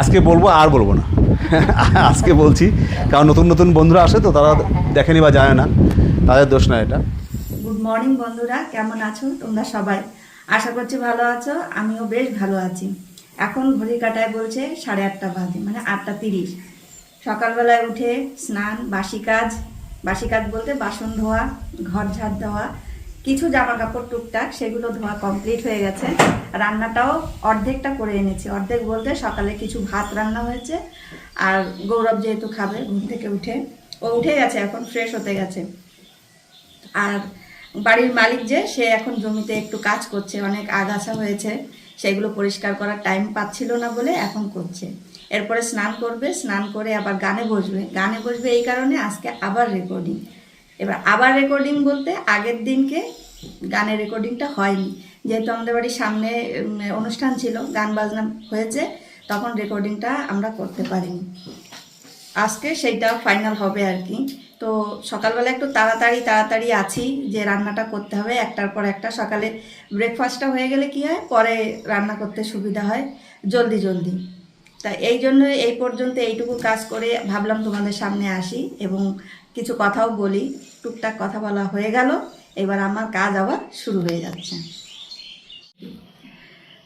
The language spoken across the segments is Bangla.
আজকে বলব, আর বলব না। আজকে বলছি, কারণ নতুন নতুন বন্ধুরা আসে তো তারা দেখেনি বা জানে না, তাদের দোষ না এটা। গুড মর্নিং বন্ধুরা, কেমন আছো? তোমরা সবাই? আশা করছি ভালো আছো, আমিও বেশ ভালো আছি। এখন ঘড়ি কাটায় বলছে সাড়ে আটটা বাজে মানে আটটা তিরিশ। সকালবেলায় উঠে স্নান, বাসি কাজ বাসি কাজ বলতে বাসন ধোয়া, ঘর ঝাড় দেওয়া কিছু জামা কাপড় টুকটাক, সেগুলো ধোয়া কমপ্লিট হয়ে গেছে। রান্নাটাও অর্ধেকটা করে এনেছি। অর্ধেক বলতে সকালে কিছু ভাত রান্না হয়েছে, আর গৌরব যেহেতু খাবে, ঘুম থেকে উঠে, ও উঠে গেছে এখন ফ্রেশ হতে গেছে। আর বাড়ির মালিক যে, সে এখন জমিতে একটু কাজ করছে, অনেক আগাছা হয়েছে, সেগুলো পরিষ্কার করার টাইম পাচ্ছিল না বলে এখন করছে। এরপরে স্নান করবে, স্নান করে আবার গানে বসবে। গানে বসবে এই কারণে আজকে আবার রেকর্ডিং এবার আবার রেকর্ডিং বলতে আগের দিনকে গানের রেকর্ডিংটা হয়নি। যেহেতু আমাদের বাড়ির সামনে অনুষ্ঠান ছিল, গান বাজনা হয়েছে, তখন রেকর্ডিংটা আমরা করতে পারিনি। আজকে সেইটা ফাইনাল হবে আর কি। তো সকালবেলা একটু তাড়াতাড়ি তাড়াতাড়ি আছি যে রান্নাটা করতে হবে। একটার পর একটা সকালে ব্রেকফাস্টটা হয়ে গেলে কি হয়? পরে রান্না করতে সুবিধা হয় জলদি জলদি। তা এই জন্য এই পর্যন্ত এইটুকু কাজ করে ভাবলাম তোমাদের সামনে আসি এবং কিছু কথাও বলি, টুকটাক কথা বলা হয়ে গেল, এবার আমার কাজ আবার শুরু হয়ে যাচ্ছে।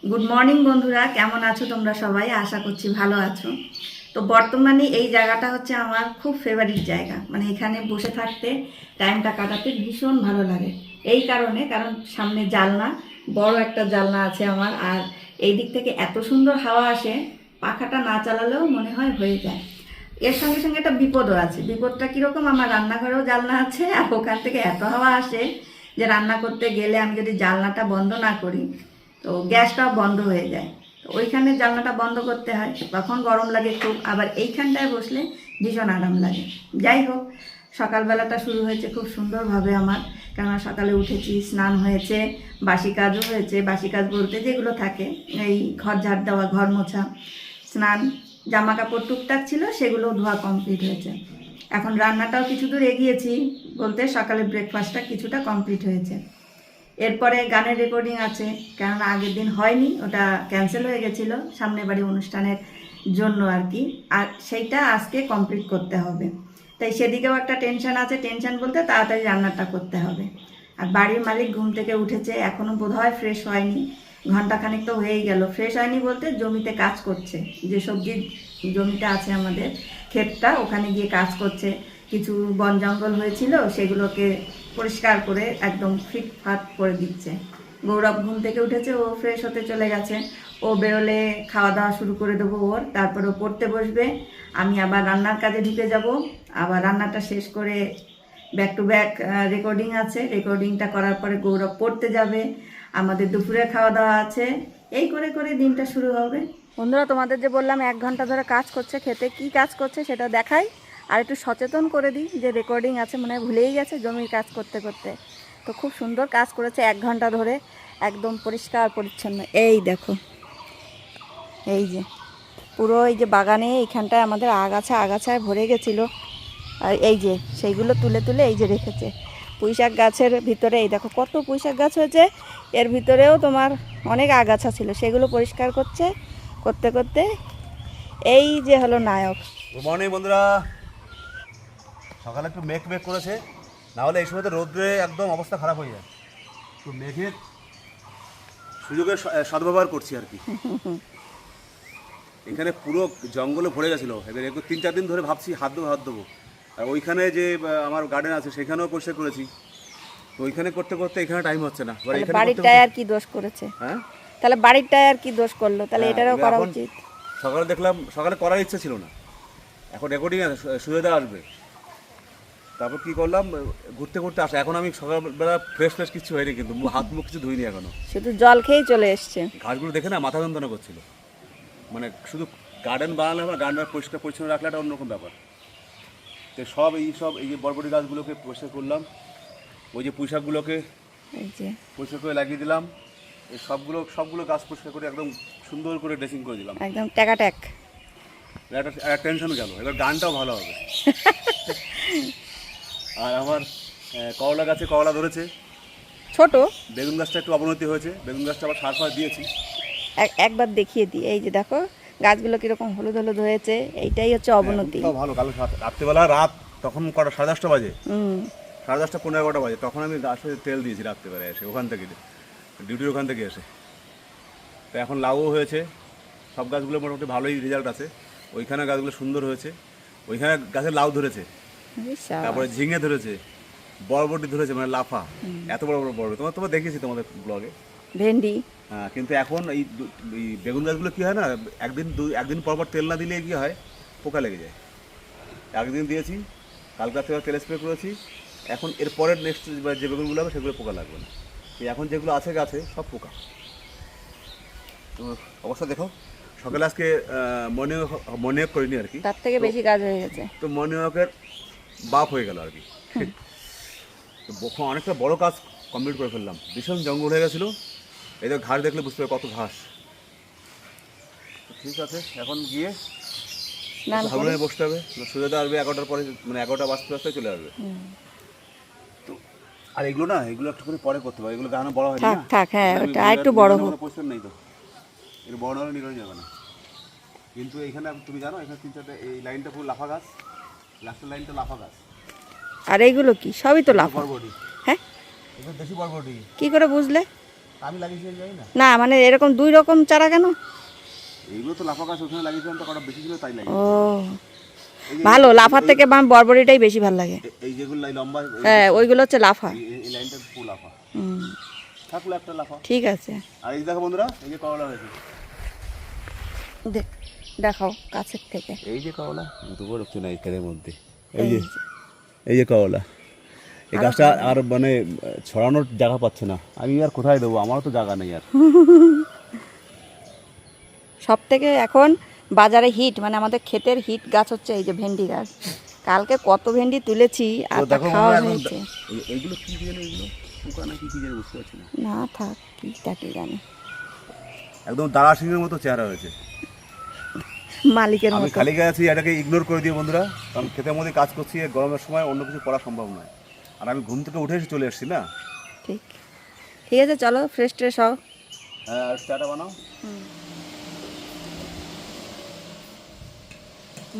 গুড মর্নিং বন্ধুরা, কেমন আছো তোমরা সবাই? আশা করছি ভালো আছো। তো বর্তমানে এই জায়গাটা হচ্ছে আমার খুব ফেভারিট জায়গা। মানে এখানে বসে থাকতে টাইমটা কাটাতে ভীষণ ভালো লাগে। এই কারণে, কারণ সামনে জালনা, বড় একটা জালনা আছে আমার, আর এই দিক থেকে এত সুন্দর হাওয়া আসে, পাখাটা না চালালেও মনে হয় হয়ে যায়। এর সঙ্গে সঙ্গে একটা বিপদও আছে। বিপদটা কীরকম? আমার রান্নাঘরেও জালনা আছে আর ওখান থেকে এত হাওয়া আসে যে রান্না করতে গেলে আমি যদি জালনাটা বন্ধ না করি, তো গ্যাসটাও বন্ধ হয়ে যায়। তো ওইখানে জানলাটা বন্ধ করতে হয়, তখন গরম লাগে খুব। আবার এইখানটায় বসলে ভীষণ আরাম লাগে। যাই হোক, সকালবেলাটা শুরু হয়েছে খুব সুন্দরভাবে আমার। কেননা সকালে উঠেছি, স্নান হয়েছে, বাসি কাজও হয়েছে। বাসি কাজ বলতে যেগুলো থাকে, এই ঘর ঝাড় দেওয়া, ঘর মোছা, স্নান জামা কাপড় টুকটাক ছিল, সেগুলো ধোয়া কমপ্লিট হয়েছে। এখন রান্নাটাও কিছু দূর এগিয়েছি বলতে সকালে ব্রেকফাস্টটা কিছুটা কমপ্লিট হয়েছে। এরপরে গানের রেকর্ডিং আছে, কেননা আগের দিন হয়নি, ওটা ক্যান্সেল হয়ে গেছিল সামনে বাড়ি অনুষ্ঠানের জন্য আর কি। আর সেইটা আজকে কমপ্লিট করতে হবে। তাই সেদিকেও একটা টেনশন আছে টেনশন বলতে তাড়াতাড়ি রান্নাটা করতে হবে। আর বাড়ির মালিক ঘুম থেকে উঠেছে এখনও বোধহয় ফ্রেশ হয়নি। ঘন্টাখানেক তো হয়েই গেল। ফ্রেশ হয়নি বলতে জমিতে কাজ করছে। যে সবজি জমিটা আছে আমাদের, ক্ষেতটা, ওখানে গিয়ে কাজ করছে। কিছু বন জঙ্গল হয়েছিল, সেগুলোকে পরিষ্কার করে একদম ফিটফাট করে দিচ্ছে। গৌরব ঘুম থেকে উঠেছে, ও ফ্রেশ হতে চলে গেছে। ও বেরোলে খাওয়া দাওয়া শুরু করে দেবো ওর, তারপর ও পড়তে বসবে। আমি আবার রান্নার কাজে ঢুকে যাব। আবার রান্নাটা শেষ করে ব্যাক টু ব্যাক রেকর্ডিং আছে। রেকর্ডিংটা করার পরে গৌরব পড়তে যাবে। আমাদের দুপুরে খাওয়া দাওয়া আছে। এই করে করে দিনটা শুরু হবে। বন্ধুরা, তোমাদের যে বললাম, এক ঘণ্টা ধরে কাজ করছে, খেতে কি কাজ করছে সেটা দেখাই। আর একটু সচেতন করে দিই যে রেকর্ডিং আছে, মনে হয় ভুলেই গেছে জমির কাজ করতে করতে। তো খুব সুন্দর কাজ করেছে এক ঘণ্টা ধরে, একদম পরিষ্কার পরিচ্ছন্ন। এই দেখো। এই যে। পুরো এই যে বাগানে এইখানটায় আমাদের আগাছা আগাছায় ভরে গেছিল। আর এই যে সেইগুলো তুলে তুলে এই যে রেখেছে। পুঁইশাক গাছের ভিতরে এই দেখো কত পুঁইশাক গাছ হয়েছে। এর ভিতরেও তোমার অনেক আগাছা ছিল সেগুলো পরিষ্কার করছে করতে করতে এই যে হলো নায়ক। গুড মর্নিং বন্ধুরা। সকালে একটু মেঘ মেঘ করেছে না হলে এই সময় তো রোদ্রে একদম অবস্থা খারাপ হয়ে যায়। তো মেঘের সুযোগের সদ্ব্যবহার করছি আর কি। এখানে পুরো জঙ্গলে ভরে গেছিল। এবার একটু তিন চার দিন ধরে ভাবছি হাত দেবো হাত দেবো আর ওইখানে যে আমার গার্ডেন আছে সেখানেও পরিষ্কার করেছি। তো ওইখানে করতে করতে এখানে টাইম হচ্ছে না। করতে- টায়ার কি দোষ করেছে? হ্যাঁ? তাহলে বাড়ির টায়ার কি দোষ করল? তাহলে হ্যাঁ, এটারও করা উচিত। সকালে দেখলাম সকালে করার ইচ্ছা ছিল না। এখন রেকর্ডিং আছে সু- সুবিধা আসবে। তারপর কি করলাম ঘুরতে ঘুরতে আসা। এখন আমি সকালবেলা ফ্রেশ ফ্রেশ কিছু হয়নি কিন্তু হাত মুখ কিছু ধুইনি এখনও। শুধু জল খেয়েই চলে এসছে। ঘাসগুলো দেখে না মাথা যন্ত্রণা করছিল। মানে শুধু গার্ডেন বানালে বা গার্ডেন পরিষ্কার পরিচ্ছন্ন রাখলে একটা অন্যরকম ব্যাপার। তো সব এই সব এই যে বরবটি গাছগুলোকে পরিষ্কার করলাম ওই যে পুঁইশাকগুলোকে যে। পরিষ্কার করে লাগিয়ে দিলাম এই সবগুলো সবগুলো গাছ পরিষ্কার করে একদম সুন্দর করে ড্রেসিং করে দিলাম। একদম ট্যাকাট্যাক একটা একটা টেনশন গেল এবার গানটাও ভালো হবে। আর আমার করলা গাছে করলা ধরেছে। ছোট? বেগুন গাছটা একটু অবনতি হয়েছে বেগুন গাছটা আবার সার ফার দিয়েছি। এক- একবার দেখিয়ে দিই এই যে দেখো। গাছগুলো কীরকম হলুদ হলুদ হয়েছে এইটাই হচ্ছে অবনতি। ভালো কাল রাত- রাত্রিবেলা রাত তখন কটা? সাড়ে দশটা বাজে? হুম। সাড়ে দশটা পনেরো এগারোটা বাজে। তখন আমি গাছে তেল দিয়েছি রাত্রিবেলায় এসে ওখান থেকে ডিউটির ওখান থেকে এসে। তো এখন লাউও হয়েছে সব গাছগুলো মোটামুটি ভালোই রেজাল্ট আছে। ওইখানে গাছগুলো সুন্দর হয়েছে ওইখানে গাছে লাউ ধরেছে। তারপরে ঝিঙে ধরেছে বরবটি ধরেছে মানে লাফা। এত বড় বড় বড় তোমার তোমার দেখেছি তোমাদের ব্লগে ভেন্ডি। হ্যাঁ কিন্তু এখন এই বেগুন গাছগুলো কী হয় না একদিন দু একদিন পর পর তেল না দিলে কী হয়? পোকা লেগে যায়। একদিন দিয়েছি কালকা থেকে তেল স্প্রে করেছি। এখন এর পরের নেক্সট যে বেগুনগুলো হবে সেগুলো পোকা লাগবে না। এখন যেগুলো আছে গাছে সব পোকা। তো অবস্থা দেখো সকালে আজকে মর্নিং মর্নিং করিনি আর কি। তার থেকে বেশি কাজ হয়ে গেছে। তো মর্নিং ওয়াকের বাপ হয়ে গেল আর কি। অনেকটা বড় কাজ কমপ্লিট করে ফেললাম। ভীষণ জঙ্গল হয়ে গেছিল। এই তো ঘাস দেখলে বুঝতে পারবে কত ঘাস। ঠিক আছে এখন গিয়ে ভাবনায় বসতে হবে সুযোগটা আসবে এগারোটার পরে মানে এগারোটা বাজতে বাজতে চলে আসবে। তো আর এগুলো না এগুলো একটু করে পরে করতে হবে এগুলো গানো বড় হয়নি থাক, না থাক, হ্যাঁ, আমি ওটা আরেকটু বড় হোক। কোনো নেই তো। এর বড় হলে নিরানো যাবে না। কিন্তু এখানে তুমি জানো এখানে তিন চারটে এই লাইনটা পুরো লাফা গাছ লাস্টের লাইনটা লাফা গাছ। আর এইগুলো কি? সবই তো লাফা। বরবটি। হ্যাঁ? এগুলো দেশি বরবটি। কি করে বুঝলে? আমি লাগিয়েছি জানি না। না মানে এরকম দুই রকম চারা কেন? এইগুলো তো লাফা গাছ ওখানে লাগিয়েছিলাম তো কটা বেশি ছিল তাই লাগিয়েছি। ও। ভালো লাফার থেকে আমার বরবরিটাই বেশি ভালো লাগে। এই যেগুলো লম্বা হ্যাঁ ওইগুলো হচ্ছে লাফা। এই- লাইনটা পুরো লাফা। হুম। থাকল একটা লাফা। ঠিক আছে। আর এই দেখো বন্ধুরা এই যে করলা হয়েছে। দেখ দেখাও কাছের থেকে। এই যে করলা দুপুর হচ্ছে না এই খেতের মধ্যে। এই যে। এই যে করলা। এই গাছটা আর মানে ছড়ানোর জায়গা পাচ্ছে না। আমি আর কোথায় দেবো? আমারও তো জায়গা নেই আর। সব থেকে এখন বাজারে হিট মানে আমাদের ক্ষেতের হিট গাছ হচ্ছে এই যে ভেন্ডি গাছ। কালকে কত ভেন্ডি তুলেছি আর তো তা দেখো খাওয়া হয়েছে। এই- কি দিয়ে এগুলো? পোকা না কি কি বুঝতে পারছি না। না থাক কি তাকে জানে। একদম দাঁড়া সিংহের মতো চেহারা হয়েছে। মালিকের আমি খালি গায়ে আছি এটাকে ইগনোর করে দিই বন্ধুরা। কারণ ক্ষেতের মধ্যে কাজ করছি গরমের সময় অন্য কিছু করা সম্ভব নয়। আর আমি ঘুম থেকে উঠে এসে চলে এসেছি না? ঠিক। ঠিক আছে চলো ফ্রেশ ট্রেশ হও। হ্যাঁ আর চাটা বানাও।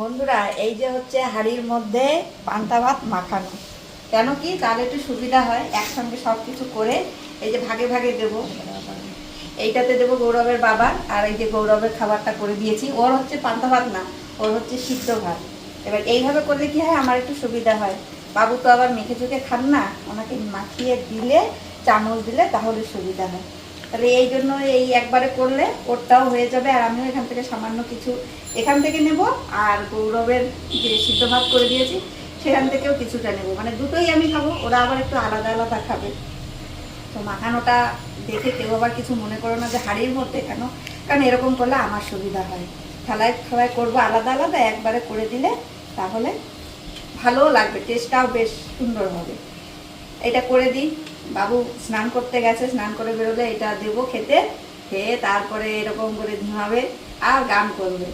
বন্ধুরা এই যে হচ্ছে হাড়ির মধ্যে পান্তা ভাত মাখানো। কেন কি? তাহলে একটু সুবিধা হয় একসঙ্গে সব কিছু করে এই যে ভাগে ভাগে দেবো। এইটাতে দেবো গৌরবের বাবা আর এই যে গৌরবের খাবারটা করে দিয়েছি। ওর হচ্ছে পান্তা ভাত না ওর হচ্ছে সিদ্ধ ভাত। এবার এইভাবে করলে কি হয়? আমার একটু সুবিধা হয়। বাবু তো আবার মেখে চুখে খান না, ওনাকে মাখিয়ে দিলে, চামচ দিলে তাহলে সুবিধা হয়। তাহলে এই জন্য এই একবারে করলে ওরটাও হয়ে যাবে, আর আমিও এখান থেকে সামান্য কিছু এখান থেকে নেব, আর গৌরবের যে সিদ্ধ ভাত করে দিয়েছি, সেখান থেকেও কিছুটা নেব। মানে দুটোই আমি খাব, ওরা আবার একটু আলাদা আলাদা খাবে। তো মাখানোটা দেখে কেউ আবার কিছু মনে করো না যে হাড়ির মধ্যে কেন? কারণ এরকম করলে আমার সুবিধা হয়। খেলায় খেলায় করব আলাদা আলাদা, একবারে করে দিলে তাহলে ভালোও লাগবে টেস্টটাও বেশ সুন্দর হবে। এটা করে দিই। বাবু স্নান করতে গেছে স্নান করে বেরোলে এটা দেবো খেতে খেয়ে তারপরে এরকম করে ঘুমাবে আর গান করবে।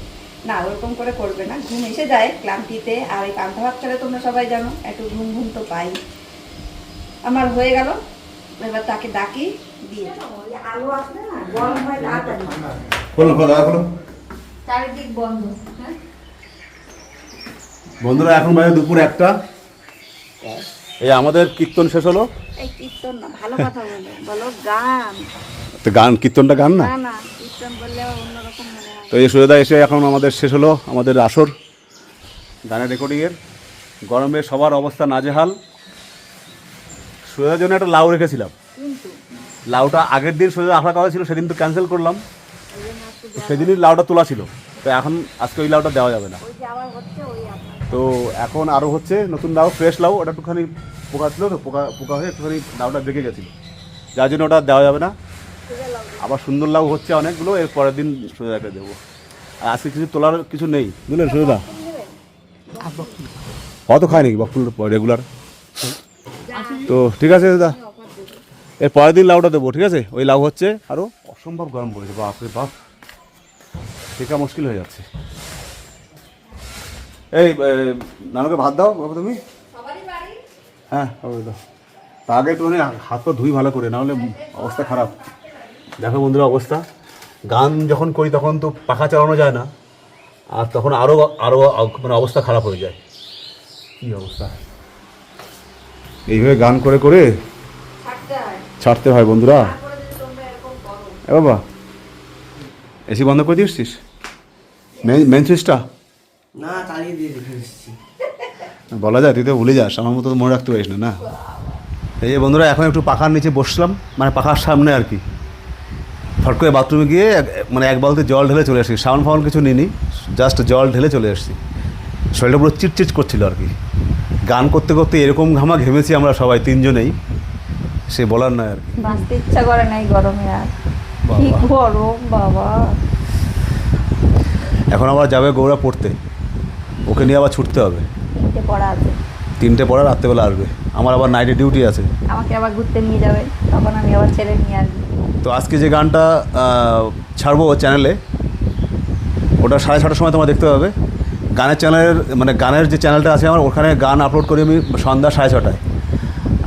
না ওরকম করে করবে না ঘুম এসে যায় ক্লান্তিতে। আর এই পান্তা ভাত খেলে তোমরা সবাই জানো একটু ঘুম ঘুম তো পাই। আমার হয়ে গেল এবার তাকে ডাকি দিয়ে ওই আলো আসলে না গরম হয় তাড়াতাড়ি। চারিদিক বন্ধ হ্যাঁ? বন্ধুরা এখন বাজে দুপুর একটা। এই আমাদের কীর্তন শেষ হলো। তো গান কীর্তনটা গান না? তো এই সুযোগটা এসে এখন আমাদের শেষ হলো আমাদের আসর। গানের রেকর্ডিংয়ের। গরমে সবার অবস্থা নাজেহাল। সুযোগের জন্য একটা লাউ রেখেছিলাম। লাউটা আগের দিন সোজা আশা করা ছিল সেদিন তো ক্যান্সেল করলাম। সেদিনই লাউটা তোলা ছিল। তো এখন আজকে ওই লাউটা দেওয়া যাবে না। তো এখন আরও হচ্ছে, নতুন লাউ ফ্রেশ লাউ ওটা একটুখানি পোকা ছিল তো, পোকা পোকা হয়ে একটুখানি লাউটা বেঁকে গেছিল। যার জন্য ওটা দেওয়া যাবে না। আবার সুন্দর লাউ হচ্ছে অনেকগুলো, এর পরের দিন সোজাকে দেবো। আর আজকে কিছু তোলার কিছু নেই। বুঝলেন সোজা অত খায় নাকি বকুল রেগুলার তো ঠিক আছে দাদা এর পরের দিন লাউটা দেবো, ঠিক আছে? ওই লাউ হচ্ছে আরও অসম্ভব গরম পড়েছে, বাপরে বাপ। শেখা মুশকিল হয়ে যাচ্ছে। এই নানুকে ভাত দাও বাবা তুমি? হ্যাঁ হবে দাও তা আগে একটু মানে হাত পা ধুই ভালো করে নাহলে অবস্থা খারাপ। দেখো বন্ধুরা অবস্থা। গান যখন করি তখন তো পাখা চালানো যায় না আর তখন আরও আরও মানে অবস্থা খারাপ হয়ে যায়। কী অবস্থা? এইভাবে গান করে করে ছাড়তে হয়। বন্ধুরা। এ বাবা এসি বন্ধ করে দিয়েছিস মেন মেন সুইচটা? না চালিয়ে দিয়ে রেখে এসেছি। বলা যায় তুই তো ভুলে যাস আমার মতো মনে রাখতে পারিস না না? এই যে বন্ধুরা এখন একটু পাখার নিচে বসলাম মানে পাখার সামনে আর কি। ফট করে বাথরুমে গিয়ে এক- মানে এক বালতি জল ঢেলে চলে আসি। সাউন্ড ফাউন্ড কিছু নিইনি জাস্ট জল ঢেলে চলে এসেছি শরীরটা পুরো চিটচিট করছিল আর কি। গান করতে করতে এরকম ঘামা ঘেমেছি আমরা সবাই তিনজনেই সে বলার নয় আর কি। বাঁচতে ইচ্ছা করে নাই গরমে আর। কি গরম বাবা। এখন আবার যাবে গৌরা পড়তে। ওকে নিয়ে আবার ছুটতে হবে। তিনটে পড়া আছে। তিনটে পরে রাত্রেবেলা আসবে। আমার আবার নাইটে ডিউটি আছে। আমাকে আবার ঘুরতে নিয়ে যাবে। তখন আমি আবার ছেলে নিয়ে আসব। তো আজকে যে গানটা ছাড়বো চ্যানেলে ওটা সাড়ে ছটার সময় তোমরা দেখতে পাবে গানের চ্যানেলের মানে গানের যে চ্যানেলটা আছে আমার ওখানে গান আপলোড করি আমি সন্ধ্যা সাড়ে ছটায়।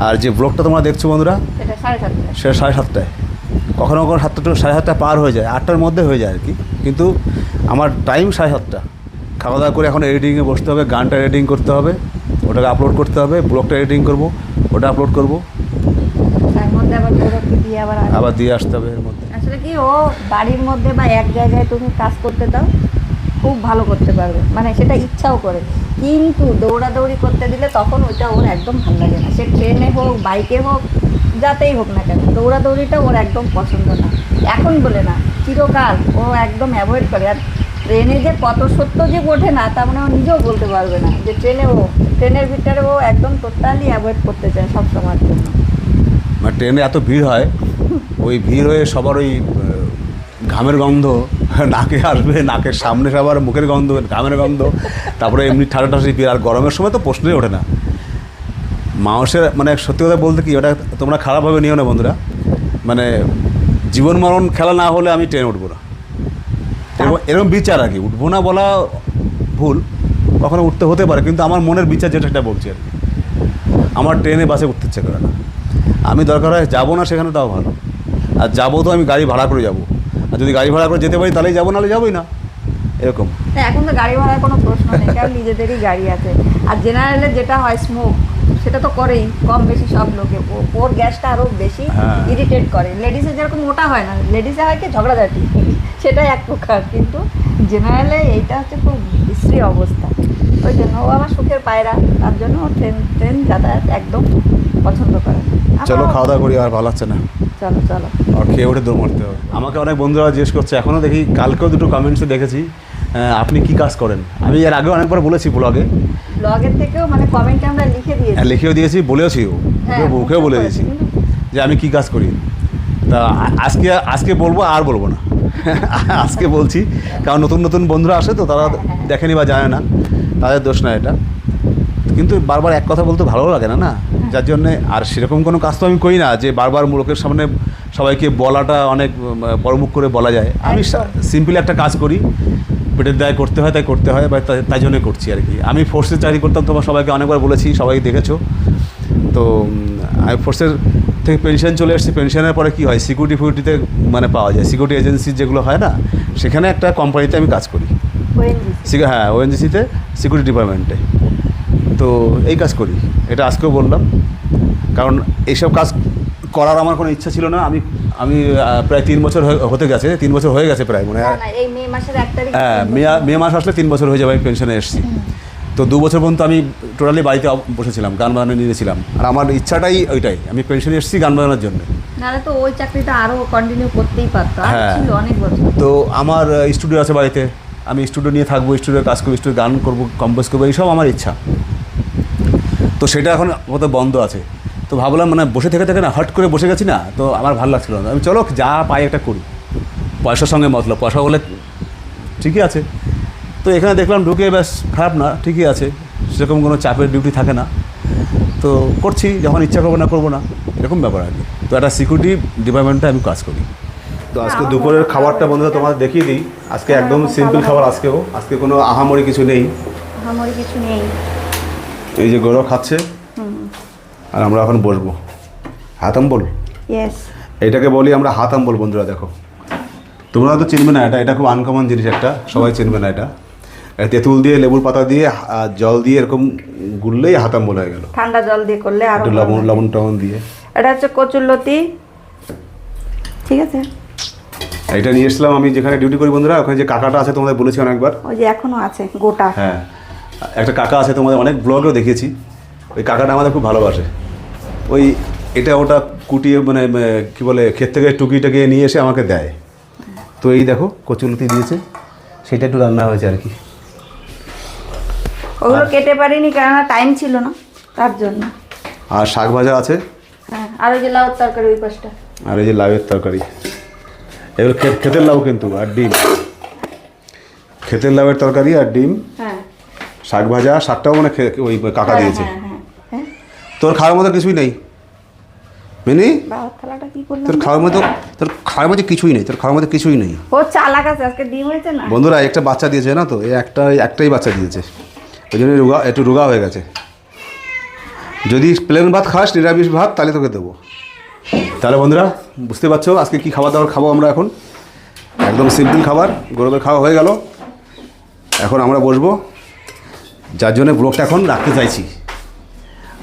আর যে ব্লগটা তোমরা দেখছ বন্ধুরা সেটা সাড়ে সাতটায়। সেটা সাড়ে সাতটায়। কখনো কখনো সাতটা সাড়ে সাতটা পার হয়ে যায় আটটার মধ্যে হয়ে যায় আর কি। কিন্তু আমার টাইম সাড়ে সাতটা। খাওয়া দাওয়া করে এখন এডিটিংয়ে বসতে হবে গানটা এডিটিং করতে হবে ওটাকে আপলোড করতে হবে ব্লগটা এডিটিং করব ওটা আপলোড করব। আবার দিয়ে আসতে হবে এর মধ্যে। আসলে কি ও বাড়ির মধ্যে বা এক জায়গায় তুমি কাজ করতে দাও খুব ভালো করতে পারবে। মানে সেটা ইচ্ছাও করে। কিন্তু দৌড়াদৌড়ি করতে দিলে তখন ওইটা ওর একদম ভালো লাগে না। সে ট্রেনে হোক বাইকে হোক যাতেই হোক না কেন দৌড়াদৌড়িটা ওর একদম পছন্দ না। এখন বলে না চিরকাল ও একদম অ্যাভয়েড করে। আর ট্রেনে যে কত সত্য যে ওঠে না, তা মানে ও নিজেও বলতে পারবে না। যে ট্রেনে ও, ট্রেনের ভিতরে ও একদম টোটালি অ্যাভয়েড করতে চায় সব জন্য। মানে ট্রেনে এত ভিড় হয়, ওই ভিড় হয়ে সবার ওই ঘামের গন্ধ, নাকে আসবে, নাকের সামনে সবার মুখের গন্ধ, ঘামের গন্ধ, তারপরে এমনি ঠান্ডা ভিড় আর গরমের সময় তো প্রশ্নই ওঠে না। মানুষের মানে সত্যি কথা বলতে কি, ওটা তোমরা খারাপভাবে নিও না বন্ধুরা। মানে জীবন মরণ খেলা না হলে আমি ট্রেনে উঠবো না। এরকম বিচার আর কি। উঠবো না বলা ভুল কখনো উঠতে হতে পারে কিন্তু আমার মনের বিচার যেটা সেটা বলছি আর কি। আমার ট্রেনে বাসে উঠতে ইচ্ছে করে না। আমি দরকার হয় যাব না সেখানে তাও ভালো। আর যাব তো আমি গাড়ি ভাড়া করে যাব। আর যদি গাড়ি ভাড়া করে যেতে পারি তাহলেই যাব নাহলে যাবোই না। এরকম। হ্যাঁ, এখন তো গাড়ি ভাড়ার কোনো প্রশ্ন নেই কারণ নিজেদেরই গাড়ি আছে। আর জেনারেলে যেটা হয় স্মোক সেটা তো করেই কম বেশি সব লোকে। ওর গ্যাসটা আরও বেশি হ্যাঁ। ইরিটেট করে। লেডিসে যেরকম মোটা হয় না লেডিসে হয় কি ঝগড়াঝাটি। সেটাই এক প্রকার কিন্তু জেনারেলে এইটা হচ্ছে খুব বিশ্রী অবস্থা। ওই জন্য ও আমার সুখের পায়রা তার জন্য ও ট্রেন ট্রেন যাতায়াত একদম পছন্দ করে। চলো খাওয়া দাওয়া করি আর ভালো লাগছে না। চলো চলো। আর খেয়ে উঠে দৌড় মারতে হবে। আমাকে অনেক বন্ধুরা জিজ্ঞেস করছে এখনও দেখি কালকেও দুটো কমেন্টসে দেখেছি আপনি কি কাজ করেন? আমি এর আগেও অনেকবার বলেছি ব্লগে ব্লগের থেকেও মানে কমেন্টে আমরা লিখে দিয়েছি। লিখেও দিয়েছি বলেওছি হ্যাঁ, মুখেও বলে দিয়েছি যে আমি কি কাজ করি। তা আজকে আজকে বলব আর বলব না। আজকে বলছি, কারণ নতুন নতুন বন্ধুরা আসে তো তারা দেখেনি বা জানে না, তাদের দোষ না এটা। কিন্তু বারবার এক কথা বলতে ভালো লাগে না না? যার জন্যে আর সেরকম কোনো কাজ তো আমি করি না যে বারবার লোকের সামনে সবাইকে বলাটা অনেক বড়মুখ করে বলা যায়। আমি। সিম্পলি একটা কাজ করি, পেটের দায় করতে হয়, তাই করতে হয়, বা তাই- জন্যই করছি আর কি। আমি ফোর্সে চাকরি করতাম, তোমার সবাইকে অনেকবার বলেছি, সবাই দেখেছ। তো আমি ফোর্সের থেকে পেনশন চলে এসেছি পেনশনের পরে কি হয়? সিকিউরিটি ফিকিউরিটিতে মানে পাওয়া যায়। সিকিউরিটি এজেন্সি যেগুলো হয় না সেখানে একটা কোম্পানিতে আমি কাজ করি। হ্যাঁ ওএনজিসিতে সিকিউরিটি ডিপার্টমেন্টে তো এই কাজ করি। এটা আজকেও বললাম। কারণ এইসব কাজ করার আমার কোনো ইচ্ছা ছিল না। আমি আমি প্রায় তিন বছর হতে গেছে। তিন বছর হয়ে গেছে প্রায় মনে হয়। হ্যাঁ মে মে মাস আসলে তিন বছর হয়ে যাবে আমি পেনশনে এসেছি। তো দু বছর পর্যন্ত আমি টোটালি বাড়িতে বসেছিলাম গান বাজানো নিয়েছিলাম আর আমার ইচ্ছাটাই ওইটাই আমি পেনশনে এসেছি গান বাজানোর জন্য। নাহলে তো ওই চাকরিটা আরও কন্টিনিউ করতেই পারতো হ্যাঁ। ছিল অনেক বছর। তো আমার স্টুডিও আছে বাড়িতে আমি স্টুডিও নিয়ে থাকব স্টুডিও কাজ করব স্টুডিও গান করব কম্পোজ করব এইসব আমার ইচ্ছা। তো সেটা এখন কত বন্ধ আছে। তো ভাবলাম মানে বসে থেকে থেকে না হট করে বসে গেছি না তো আমার ভালো লাগছিল না। আমি চলো যা পাই একটা করি। পয়সার সঙ্গে মতলব পয়সা বলে ঠিকই আছে। তো এখানে দেখলাম ঢুকে ব্যাস খারাপ না ঠিকই আছে সেরকম কোনো চাপের ডিউটি থাকে না। তো করছি যখন ইচ্ছা করব না করব না এরকম ব্যাপার আর কি। তো একটা সিকিউরিটি ডিপার্টমেন্টে আমি কাজ করি। তো আজকে দুপুরের খাবারটা বন্ধুরা তোমাদের দেখিয়ে দিই। আজকে একদম সিম্পল খাবার আজকেও। আজকে কোনো আহামরি কিছু নেই। কিছু নেই। এই যে গৌরব খাচ্ছে। আর আমরা এখন বসবো। হাতাম্বল ইয়েস এইটাকে বলি আমরা হাতাম্বল বন্ধুরা দেখো। তোমরা তো চিনবে না এটা এটা খুব আনকমন জিনিস একটা। সবাই চিনবে না এটা। তেঁতুল দিয়ে লেবুর পাতা দিয়ে জল দিয়ে এরকম গুললেই হাতাম বলে হয়ে গেল। ঠান্ডা জল দিয়ে করলে আরও একটু লবণ। লবণ টবণ দিয়ে। এটা হচ্ছে কচুরলতি ঠিক আছে? এটা নিয়ে এসলাম আমি যেখানে ডিউটি করি বন্ধুরা ওখানে যে কাকাটা আছে তোমাদের বলেছি অনেকবার। ওই যে এখনও আছে গোটা। হ্যাঁ। একটা কাকা আছে তোমাদের অনেক ব্লগেও দেখেছি ওই কাকাটা আমাদের খুব ভালোবাসে। ওই এটা ওটা কুটিয়ে মানে কি বলে ক্ষেত থেকে টুকিটাকে নিয়ে এসে আমাকে দেয়। তো এই দেখো কচুলতি দিয়েছে। সেটা একটু রান্না হয়েছে আর কি। ওগুলো কেটে পারিনি কেননা টাইম ছিল না তার জন্য। আর শাক ভাজা আছে? হ্যাঁ আর ওই যে লাউর তরকারি ওই পাশটা। আর এই যে লাউয়ের তরকারি। এগুলো ক্ষেতের লাউ কিন্তু আর ডিম। ক্ষেতের লাউয়ের তরকারি আর ডিম। হ্যাঁ। শাক ভাজা শাকটাও মানে ওই কাকা হ্যাঁ, দিয়েছে। হ্যাঁ তোর খাওয়ার মতো কিছুই নেই? মিনি? তোর খাওয়ার মতো তোর খাওয়ার মধ্যে কিছুই নেই তোর খাওয়ার মধ্যে কিছুই নেই। ও চালাক আছে আজকে ডিম হয়েছে না? বন্ধুরা একটা বাচ্চা দিয়েছে না তো? এই একটা একটাই বাচ্চা দিয়েছে। ওই জন্য রোগা একটু রোগা হয়ে গেছে। যদি প্লেন ভাত খাস নিরামিষ ভাত তাহলে তোকে দেবো। তাহলে বন্ধুরা বুঝতে পারছ আজকে কি খাবার দাবার খাব আমরা এখন? একদম সিম্পল খাবার গরমের খাওয়া হয়ে গেল। এখন আমরা বসবো। যার জন্য ব্লগটা এখন রাখতে চাইছি।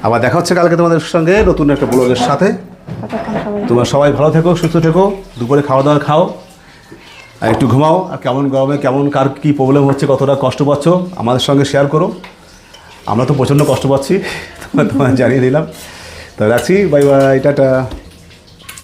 আবার দেখা হচ্ছে কালকে তোমাদের সঙ্গে নতুন একটা ব্লগের সাথে। সবাই তোমরা সবাই ভালো থেকো সুস্থ থেকো দুপুরে খাওয়া দাওয়া খাও। আর একটু ঘুমাও, আর কেমন গরমে কেমন কার কী প্রবলেম হচ্ছে, কতটা কষ্ট পাচ্ছ, আমাদের সঙ্গে শেয়ার করো। আমরা তো প্রচণ্ড কষ্ট পাচ্ছি তোমার তোমার জানিয়ে দিলাম। তো রাখছি বাই বাই টাটা।